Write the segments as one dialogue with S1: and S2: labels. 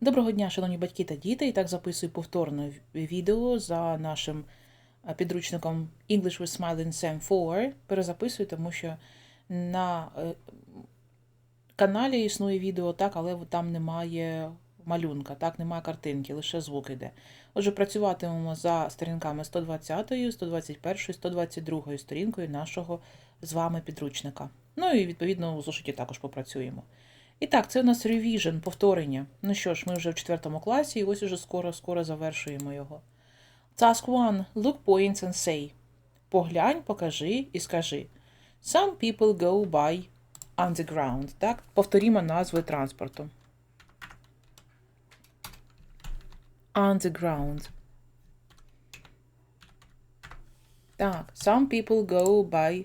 S1: Доброго дня, шановні батьки та діти. І так записую повторне відео за нашим е, підручником English with Smiling Sam 4. Перезаписую, тому що на е, каналі існує відео, так, але там немає малюнка, так, немає картинки, лише звук йде. Отже, працюватимемо за сторінками 120, 121, 122 сторінкою нашого з вами підручника. Ну і відповідно у зошиті також попрацюємо. І так, це у нас revision, повторення. Ну що ж, ми вже в четвертому класі, і ось уже скоро-скоро завершуємо його. Task 1. Look, points and say. Поглянь, покажи і скажи. Some people go by underground. Так? Повторімо назви транспорту. Underground. Так, some people go by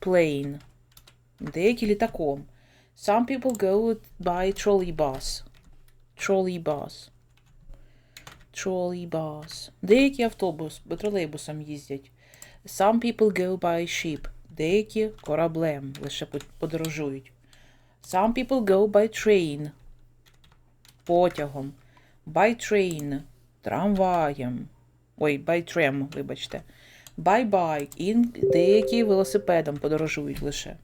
S1: plane. Деякі літаком. Some people go by trolleybus. Trolleybus. Trolleybus. Деякі автобус, тролейбусом їздять. Some people go by ship. Деякі кораблем лише подорожують. Some people go by train. Потягом. By train. Трамваєм. Ой, by tram, вибачте. By bike. І деякі велосипедом подорожують лише.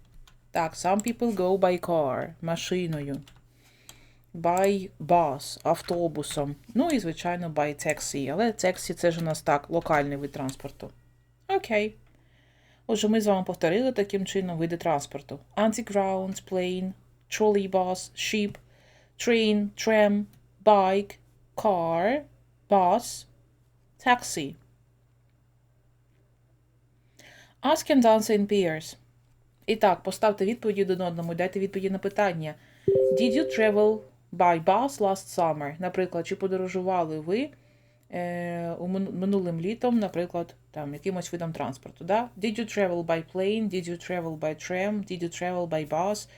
S1: Так, some people go by car, машиною. By bus, автобусом. Ну і, звичайно, by taxi. Але taxi це ж у нас так, локальний вид транспорту. Окей. Отже, ми з вами повторили таким чином види транспорту: Underground, plane, trolleybus, ship, train, tram, bike, car, bus, taxi. Ask and answer in pairs. І так, поставте відповіді один одному, дайте відповіді на питання. Did you travel by bus last summer? Наприклад, чи подорожували ви е, у минулим літом, наприклад, там, якимось видом транспорту? Да? Did you travel by plane? Did you travel by tram? Did you travel by bus?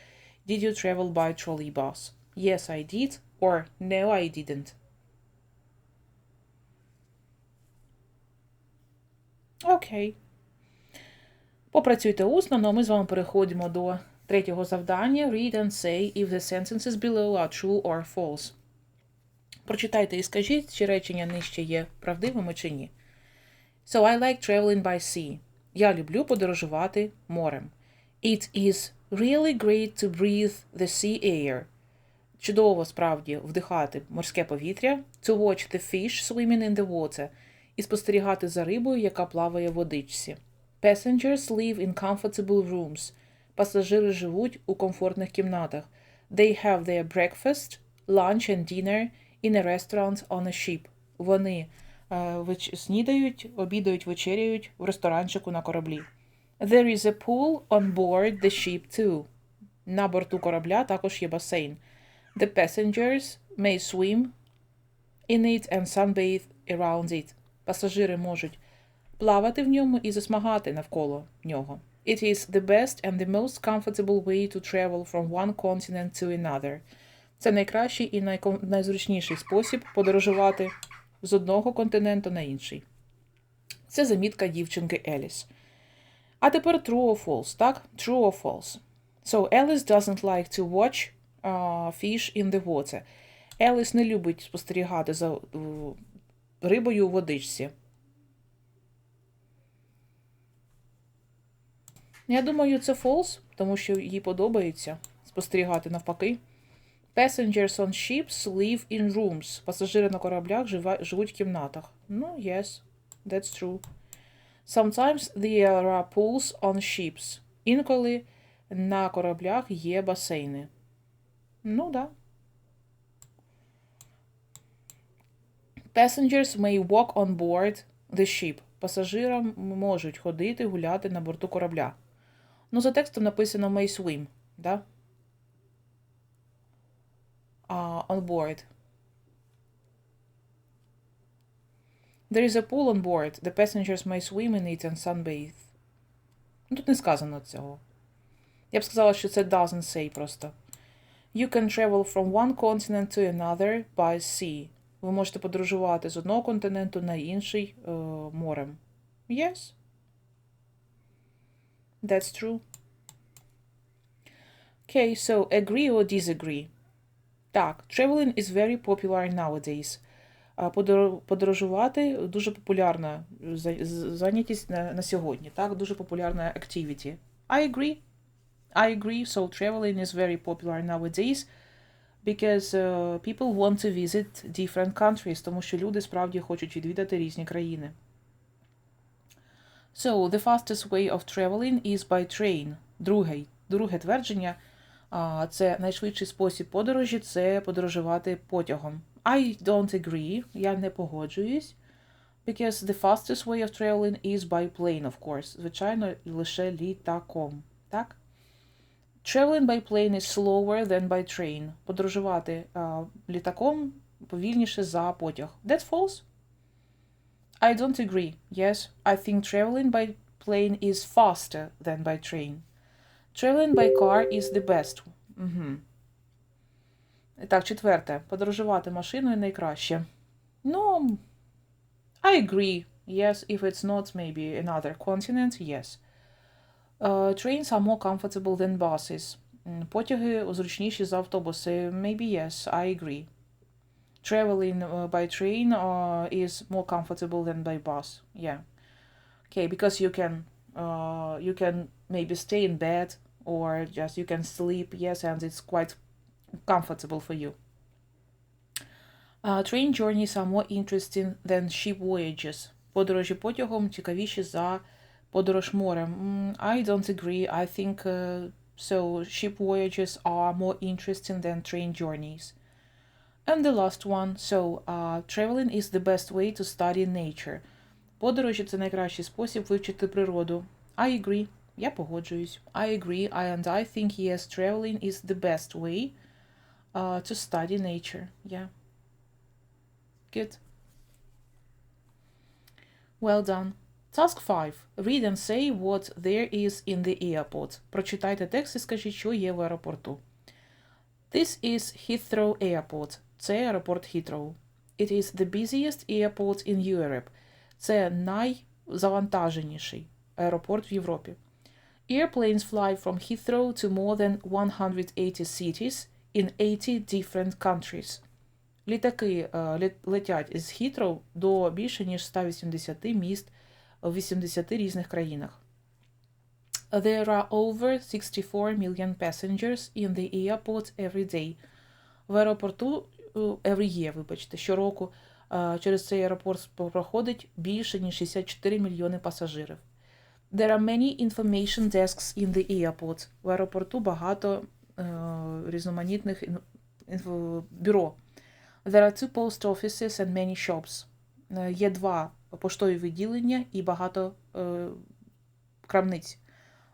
S1: Did you travel by trolleybus? Yes, I did. Or no, I didn't. Окей. Попрацюйте усно, ну а ми з вами переходимо до третього завдання. Read and say if the sentences below are true or false. Прочитайте і скажіть, чи речення нижче є правдивими чи ні. So I like traveling by sea. Я люблю подорожувати морем. It is really great to breathe the sea air. Чудово справді вдихати морське повітря, to watch the fish swimming in the water і спостерігати за рибою, яка плаває в водичці. Passengers live in comfortable rooms. Пасажири живуть у комфортних кімнатах. They have their breakfast, lunch and dinner in a restaurant on a ship. Вони е, веч- снідають, обідають, вечеряють в ресторанчику на кораблі. There is a pool on board the ship too. На борту корабля також є басейн. The passengers may swim in it and sunbathe around it. Пасажири можуть плавати в ньому і засмагати навколо нього. It is the best and the most comfortable way to travel from one continent to another. Це найкращий і найком- найзручніший спосіб подорожувати з одного континенту на інший. Це замітка дівчинки Еліс. А тепер true or false, так? True or false. So Alice doesn't like to watch uh, fish in the water. Еліс не любить спостерігати за рибою у водичці. Я думаю, це false, тому що їй подобається спостерігати навпаки. Passengers on ships live in rooms. Пасажири на кораблях живуть в кімнатах. Ну, yes, that's true. Sometimes there are pools on ships. Інколи на кораблях є басейни. Ну, да. Passengers may walk on board the ship. Пасажирам можуть ходити, гуляти на борту корабля. Ну, за текстом написано may swim, да? А, on board. There is a pool on board. The passengers may swim in it and sunbathe. Ну, тут не сказано цього. Я б сказала, що це doesn't say просто. You can travel from one continent to another by sea. Ви можете подорожувати з одного континенту на інший е, морем. Yes. That's true. Okay, so agree or disagree? Так, traveling is very popular nowadays. Подорожувати дуже популярна за- з- зайнятість на, на сьогодні. Так, дуже популярна activity. I agree. I agree. So traveling is very popular nowadays because uh, people want to visit different countries, тому що люди справді хочуть відвідати різні країни. So, the fastest way of traveling is by train. Друге, друге твердження це найшвидший спосіб подорожі це подорожувати потягом. I don't agree, я не погоджуюсь. Because the fastest way of traveling is by plane, of course. Звичайно, лише літаком. Так? Traveling by plane is slower than by train. Подорожувати літаком повільніше за потяг. That's false. I don't agree. Yes, I think traveling by plane is faster than by train. Traveling by car is the best. Угу. Так, четверте. Подорожувати машиною найкраще. Ну, I agree. Yes, if it's not maybe another continent, yes. Uh, trains are more comfortable than buses. М, Потяги зручніші за автобуси. Maybe yes, I agree. Traveling uh, by train uh, is more comfortable than by bus. Yeah. Okay, because you can uh, you can maybe stay in bed or just you can sleep. Yes, and it's quite comfortable for you. Uh, train journeys are more interesting than ship voyages. Подорожі потягом цікавіші за подорож морем. Mm, I don't agree. I think uh, so. Ship voyages are more interesting than train journeys. And the last one. So, uh, traveling is the best way to study nature. Подорожі це найкращий спосіб вивчити природу. I agree. Я погоджуюсь. I agree. I and I think yes, traveling is the best way uh, to study nature. Yeah. Good. Well done. Task 5. Read and say what there is in the airport. Прочитайте текст і скажіть, що є в аеропорту. This is Heathrow Airport. Це аеропорт Heathrow. It is the busiest airport in Europe. Це найзавантаженіший аеропорт в Європі. Airplanes fly from Heathrow to more than 180 cities in 80 different countries. Літаки е, летять із Heathrow до більше ніж 180 міст в 80 різних країнах. There are over 64 million passengers in the airport every day. В аеропорту е, every year, вибачте, щороку е, через цей аеропорт проходить більше ніж 64 мільйони пасажирів. There are many information desks in the airport. В аеропорту багато е, різноманітних бюро. There are two post offices and many shops. Е, Є два поштові відділення і багато е, крамниць.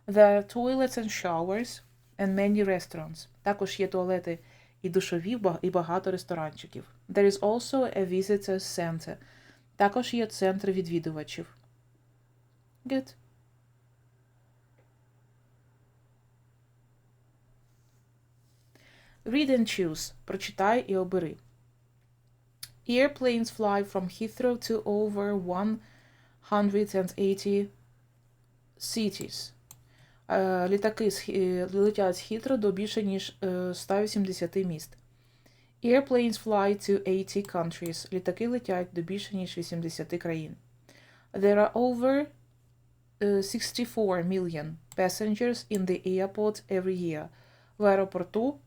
S1: There are toilets and showers and many restaurants. Також є туалети і душові, ба- і багато ресторанчиків. There is also a visitors center. Також є центр відвідувачів. Good. Read and choose. Прочитай і обери. Airplanes fly from Heathrow to over 180 cities. Е, Літаки Хі- летять з Хітро до більше ніж е, 180 міст. Airplanes fly to 80 countries. Літаки летять до більше ніж 80 країн. There are over е, 64 million passengers in the airport every year. В аеропорту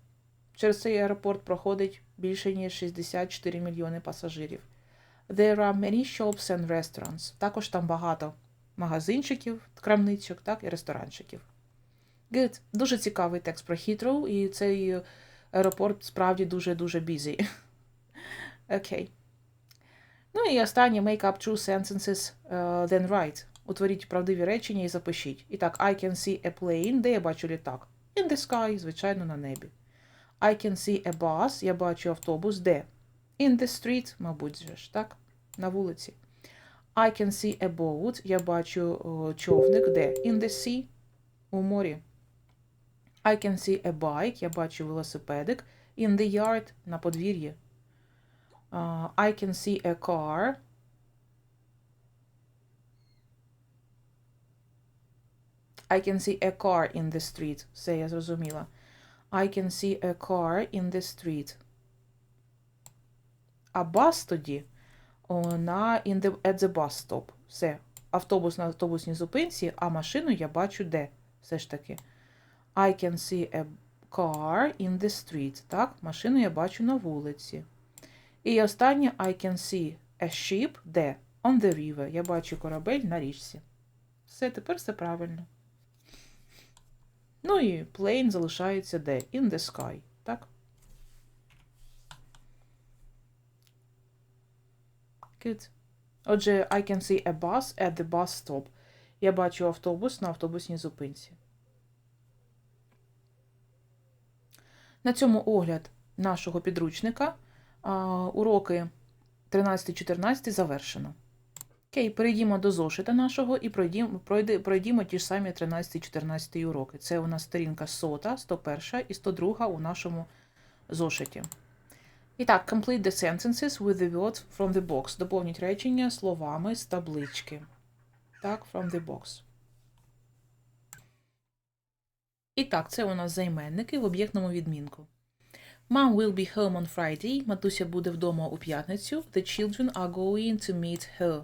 S1: через цей аеропорт проходить більше ніж 64 мільйони пасажирів. There are many shops and restaurants. Також там багато магазинчиків, крамничок, так, і ресторанчиків. Good. Дуже цікавий текст про Heathrow, і цей аеропорт справді дуже-дуже busy. Окей. Ну і останнє make up true sentences, uh, then write. Утворіть правдиві речення і запишіть. І так, I can see a plane, де я бачу літак? In the sky, звичайно, на небі. I can see a bus, я бачу автобус, де? In the street, мабуть же ж, так? На вулиці. I can see a boat, я бачу човник, де? In the sea, у морі. I can see a bike, я бачу велосипедик. In the yard, на подвір'ї. Uh, I can see a car. I can see a car in the street. Це я зрозуміла. I can see a car in the street. А бас тоді на in the, at the bus stop. Все. Автобус на автобусній зупинці, а машину я бачу де. Все ж таки. I can see a car in the street. Так, машину я бачу на вулиці. І останнє I can see a ship де? On the river. Я бачу корабель на річці. Все, тепер все правильно. Ну і plane залишається де? In the sky. Так? Good. Отже, I can see a bus at the bus stop. Я бачу автобус на автобусній зупинці. На цьому огляд нашого підручника уроки 13-14 завершено. Окей, перейдімо до зошита нашого і пройдімо, пройдімо ті ж самі 13-14 уроки. Це у нас сторінка 100, 101 і 102 у нашому зошиті. І так, complete the sentences with the words from the box. Доповніть речення словами з таблички. Так, from the box. І так, це у нас займенники в об'єктному відмінку. Mom will be home on Friday. Матуся буде вдома у п'ятницю. The children are going to meet her.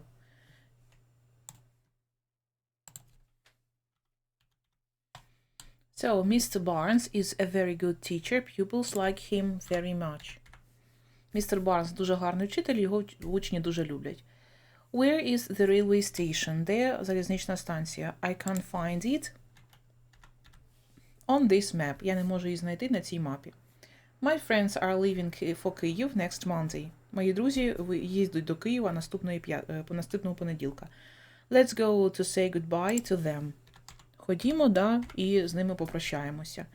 S1: So, Mr. Barnes is a very good teacher. Pupils like him very much. Містер Барнс дуже гарний вчитель, його учні дуже люблять. Where is the railway station? Де залізнична станція? I can't find it on this map. Я не можу її знайти на цій мапі. My friends are leaving for Kyiv next Monday. Мої друзі їздять до Києва наступної по наступного понеділка. Let's go to say goodbye to them. Ходімо, да, і з ними попрощаємося.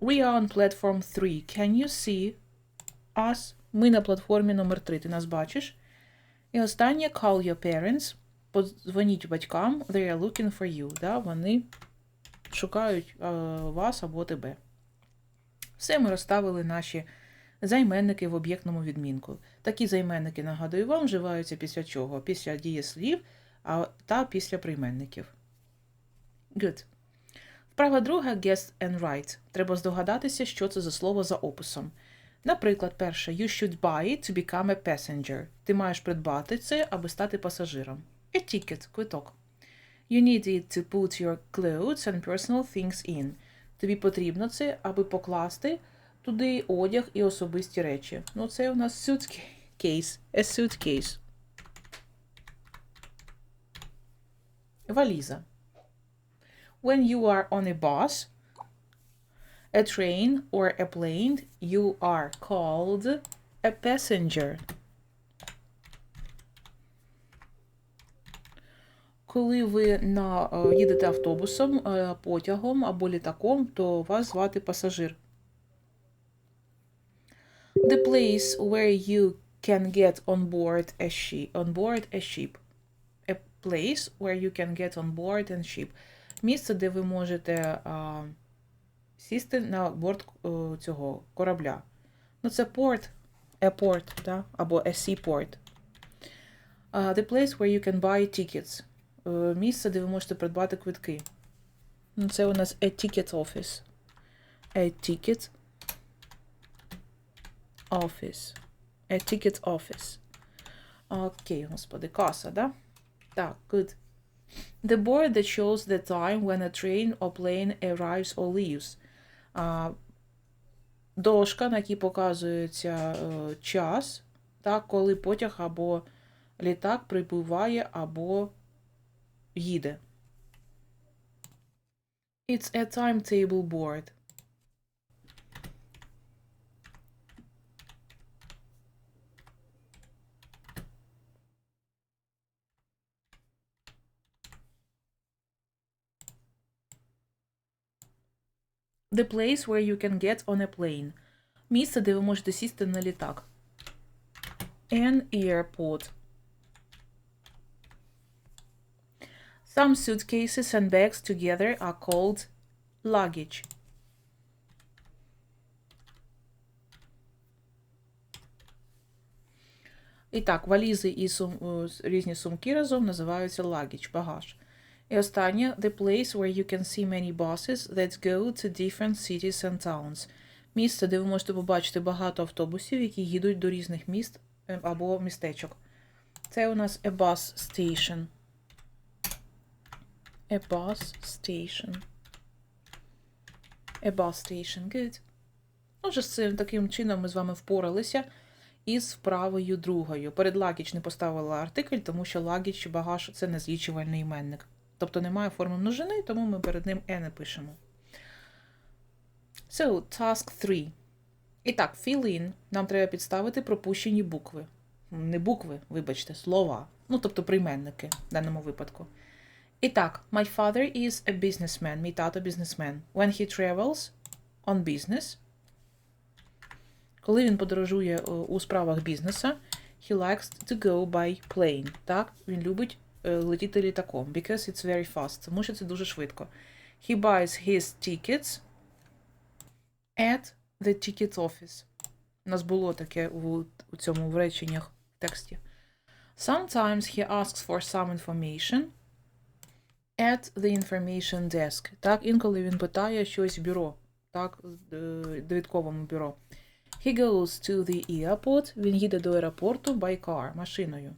S1: We are on platform 3. Can you see us? Ми на платформі номер 3. Ти нас бачиш? І останнє call your parents. Подзвоніть батькам. They are looking for you. Да? Вони шукають е, вас або тебе. Все ми розставили наші займенники в об'єктному відмінку. Такі займенники, нагадую вам, вживаються після чого? Після дієслів та після прийменників. Good. Вправа друга guess and write. Треба здогадатися, що це за слово за описом. Наприклад, перше, you should buy it to become a passenger. Ти маєш придбати це, аби стати пасажиром. A ticket – квиток. You need it to put your clothes and personal things in. Тобі потрібно це, аби покласти туди одяг і особисті речі. Ну, це у нас suitcase. A suitcase. Валіза. When you are on a bus, a train or a plane, you are called a passenger. Коли ви на, їдете автобусом, потягом або літаком, то вас звати пасажир. The place where you can get on board a ship. On board a ship. A place where you can get on board a ship. Місце, де ви можете а, сісти на борт а, цього корабля. Ну, це порт, a port, да? або a seaport. Uh, the place where you can buy tickets. Uh, місце, де ви можете придбати квитки. Ну, це у нас a ticket office. A ticket office. A ticket office. Окей, господи, каса, да? Так, good. The board that shows the time when a train or plane arrives or leaves. А, дошка, на якій показується е, час, так, коли потяг або літак прибуває або їде. It's a timetable board. The place where you can get on a plane. Місце, де ви можете сісти на літак. An airport. Some suitcases and bags together are called luggage. І так, валізи і сум, різні сумки разом називаються luggage, багаж. І останнє the place where you can see many buses that go to different cities and towns. Місце, де ви можете побачити багато автобусів, які їдуть до різних міст е, або містечок. Це у нас a bus station. A bus station. A bus station. Good. Отже, з таким чином ми з вами впоралися із вправою другою. Перед luggage не поставила артикль, тому що чи багаж це не злічувальний іменник. Тобто немає форми множини, тому ми перед ним e не пишемо. So, task 3. І так, fill in. Нам треба підставити пропущені букви. Не букви, вибачте, слова. Ну, тобто прийменники в даному випадку. І так, my father is a businessman. Мій тато бізнесмен. When he travels on business. Коли він подорожує е, у справах бізнеса, he likes to go by plane. Так, він любить е, летіти літаком. Because it's very fast. Тому що це дуже швидко. He buys his tickets at the ticket office. У нас було таке у, у цьому в реченнях в тексті. Sometimes he asks for some information at the information desk. Так, інколи він питає щось бюро. Так, е, довідковому бюро. He goes to the airport. Він їде до аеропорту by car, машиною.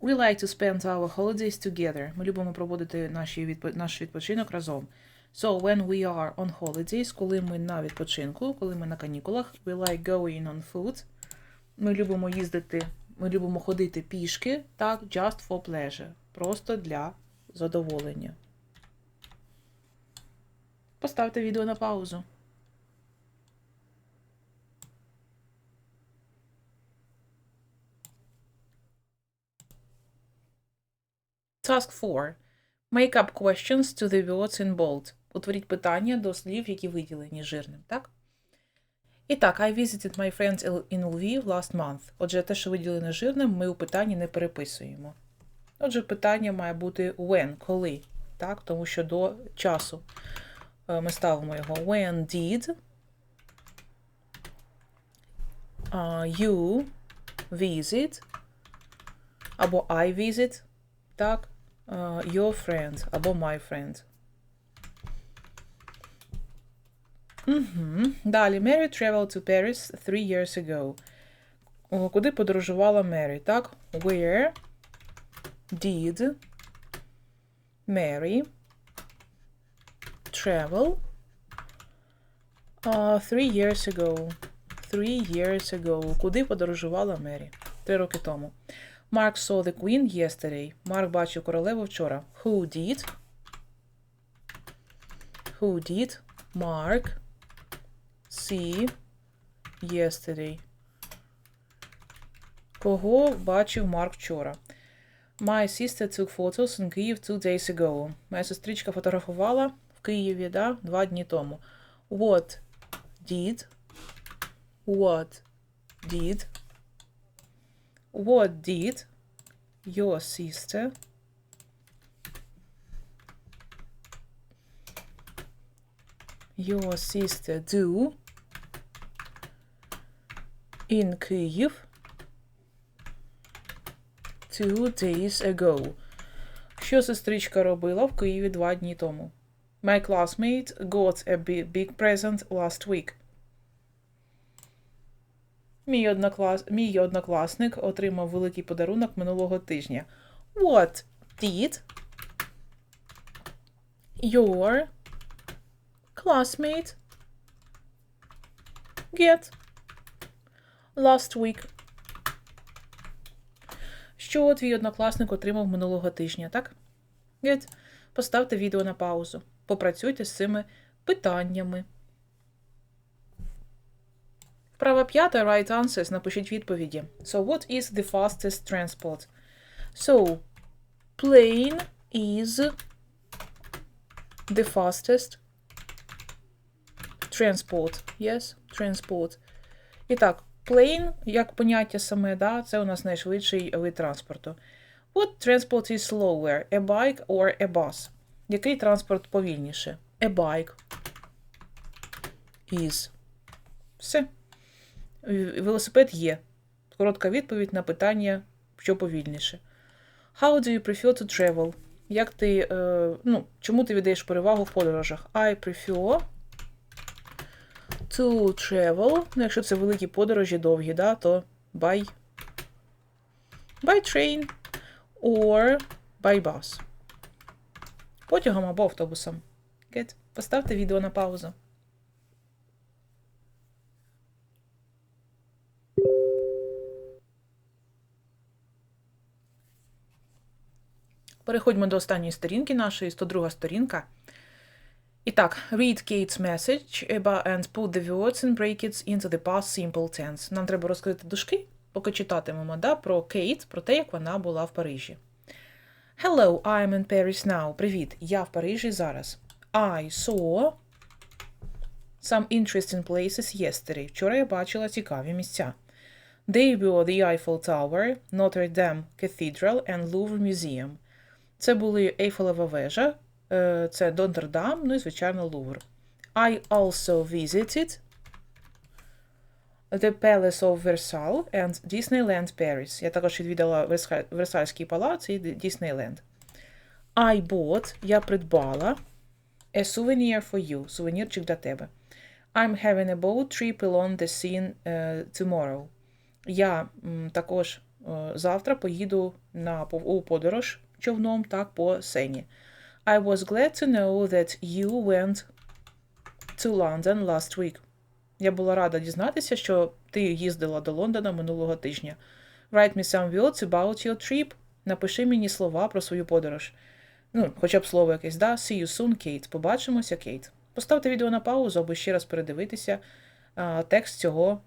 S1: We like to spend our holidays together. Ми любимо проводити наші відпо- наш відпочинок разом. So when we are on holidays, коли ми на відпочинку, коли ми на канікулах, we like going on foot. Ми любимо їздити, ми любимо ходити пішки, так, just for pleasure. Просто для задоволення. Поставте відео на паузу. Task 4. Make up questions to the words in bold. Утворіть питання до слів, які виділені жирним, так? І так, I visited my friends in Lviv last month. Отже, те, що виділене жирним, ми у питанні не переписуємо. Отже, питання має бути when, коли, так? Тому що до часу е, ми ставимо його when did you visit або I visit, так? Uh, your friend або my friend. Угу. Далі. Mary traveled to Paris three years ago. Куди подорожувала Мері, так? Where did Mary travel uh, three years ago? Three years ago. Куди подорожувала Мері? Три роки тому. Mark saw the queen yesterday. Марк бачив королеву вчора. Who did? Who did Mark see yesterday? Кого бачив Марк вчора? My sister took photos in Kyiv two days ago. Моя сестричка фотографувала в Києві, да, два дні тому. What did? What did? What did your sister your sister do in Kyiv two days ago? Що сестричка робила в Києві два дні тому? My classmate got a big present last week. Мій, одноклас... Мій однокласник отримав великий подарунок минулого тижня. What did your classmate get last week? Що твій однокласник отримав минулого тижня, так? Good. Поставте відео на паузу. Попрацюйте з цими питаннями. Вправа п'ята, right answers, напишіть відповіді. So, what is the fastest transport? So, plane is the fastest transport. Yes, transport. І так, plane, як поняття саме, да, це у нас найшвидший вид транспорту. What transport is slower, a bike or a bus? Який транспорт повільніше? A bike is. Все. Велосипед є. Коротка відповідь на питання, що повільніше. How do you prefer to travel? Як ти, е, ну, чому ти віддаєш перевагу в подорожах? I prefer To travel. Ну, якщо це великі подорожі довгі, да, то by, by train or by bus. Потягом або автобусом. Good. Поставте відео на паузу. Переходьмо до останньої сторінки нашої, 102 сторінка. І так, read Kate's message and put the words and brackets into the past simple tense. Нам треба розкрити дужки, поки читатимемо да, про Кейт, про те, як вона була в Парижі. Hello, I'm in Paris now. Привіт, я в Парижі зараз. I saw some interesting places yesterday. Вчора я бачила цікаві місця. They were the Eiffel Tower, Notre Dame Cathedral and Louvre Museum. Це були Ейфелева вежа, е, це Донтердам, ну і, звичайно, Лувр. I also visited the Palace of Versailles and Disneyland Paris. Я також відвідала Версальський палац і Д- Disneyland. I bought, я придбала a souvenir for you, сувенірчик для тебе. I'm having a boat trip along the Seine е, tomorrow. Я м, також е, завтра поїду на у подорож човном, так, по Сені. I was glad to know that you went to London last week. Я була рада дізнатися, що ти їздила до Лондона минулого тижня. Write me some words about your trip. Напиши мені слова про свою подорож. Ну, хоча б слово якесь, да? See you soon, Kate. Побачимося, Кейт. Поставте відео на паузу, аби ще раз передивитися а, текст цього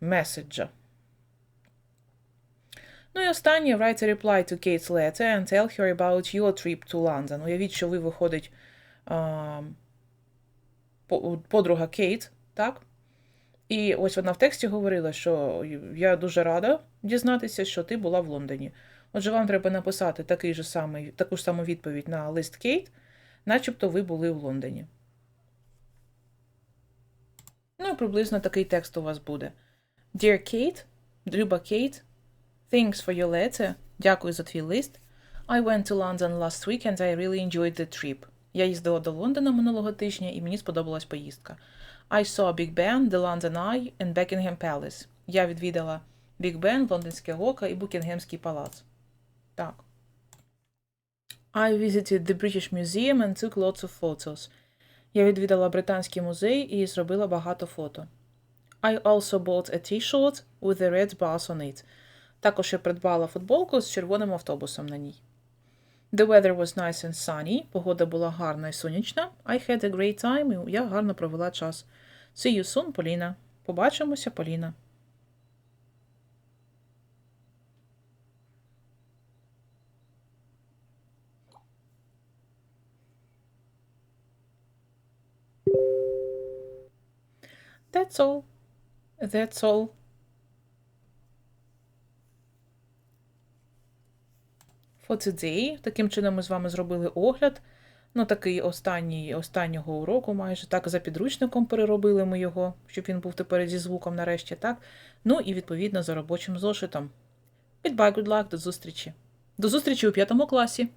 S1: меседжа. Ну і останнє write a reply to Kate's letter and tell her about your trip to London. Уявіть, що ви виходить а, подруга Кейт, так? І ось вона в тексті говорила, що я дуже рада дізнатися, що ти була в Лондоні. Отже, вам треба написати такий же самий, таку ж саму відповідь на лист Кейт, начебто ви були в Лондоні. Ну і приблизно такий текст у вас буде. Dear Kate, Люба Кейт, Thanks for your letter. Дякую за твій лист. I went to London last week and I really enjoyed the trip. Я їздила до Лондона минулого тижня і мені сподобалась поїздка. I saw Big Ben, the London Eye and Buckingham Palace. Я відвідала Big Ben, Лондонське око і Букінгемський палац. Так. I visited the British Museum and took lots of photos. Я відвідала Британський музей і зробила багато фото. I also bought a t-shirt with a red bus on it. Також я придбала футболку з червоним автобусом на ній. The weather was nice and sunny. Погода була гарна і сонячна. I had a great time, і я гарно провела час. See you soon, Поліна. Побачимося, Поліна. That's all. That's all. For. Таким чином ми з вами зробили огляд. Ну, такий останній, останнього уроку майже. Так, за підручником переробили ми його, щоб він був тепер зі звуком нарешті, так? Ну і відповідно за робочим зошитом. Goodbye, good luck, до зустрічі. До зустрічі у п'ятому класі.